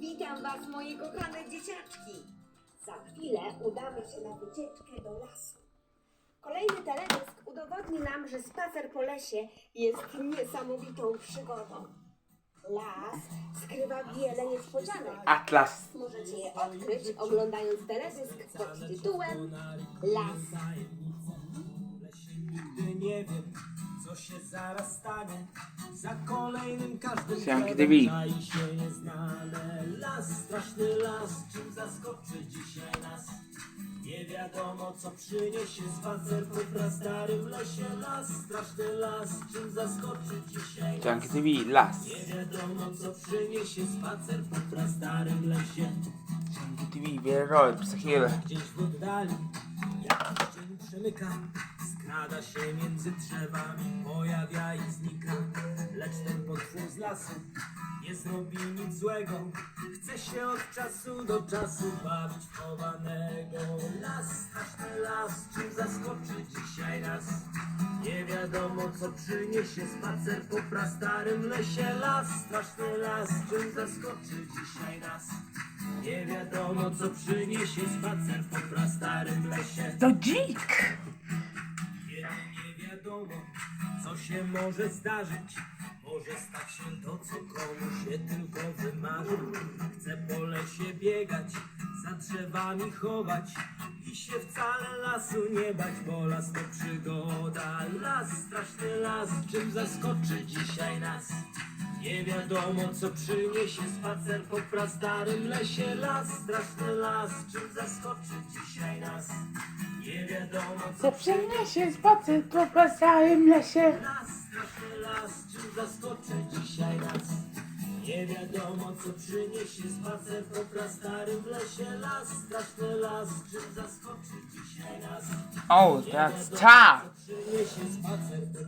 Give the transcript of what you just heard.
Witam Was, moje kochane dzieciaczki. Za chwilę udamy się na wycieczkę do lasu. Kolejny teledysk udowodni nam, że spacer po lesie jest niesamowitą przygodą. Las skrywa wiele niespodzianek. Atlas. Możecie je odkryć oglądając teledysk pod tytułem Las. Nigdy nie wiem, co się zaraz stanie. Za kolejnym każdym Sianki TV. czai się nieznane. Las, straszny las, czym zaskoczy dzisiaj nas? Nie wiadomo, co przyniesie spacer po prastarym lesie. Las, straszny las, czym zaskoczy dzisiaj nas? Cianki TV. Las. Nie wiadomo, co przyniesie spacer po prastarym lesie. Cianki TV. Wiele przez chwilę. Gdzieś w oddali jakiś cień przemyka Skrada się między drzewami, pojawia i znika Lecz ten potwór z lasu nie zrobi nic złego. Chce się od czasu do czasu bawić chowanego Las, straszny las, czym zaskoczy dzisiaj nas? Nie wiadomo co przyniesie spacer po prastarym lesie Las, straszny las, czym zaskoczy dzisiaj nas? Nie wiadomo co przyniesie spacer po prastarym lesie. To dzik. Co się może zdarzyć? Może stać się to co komu się tylko wymarzy. Chce po lesie biegać, za drzewami chować I się wcale lasu nie bać, bo las to przygoda Las, straszny las, czym zaskoczy dzisiaj nas? Nie wiadomo co przyniesie spacer po prastarym lesie. Las, straszny las, czym zaskoczy dzisiaj nas co przyniesie spacer po całym lesie. las, straszny las, czym zaskoczy dzisiaj nas Nie wiadomo co przyniesie spacer po prastarym lesie Las, straszny las, czym zaskoczy dzisiaj nas Oh, that's tough. Przyniesie spacer po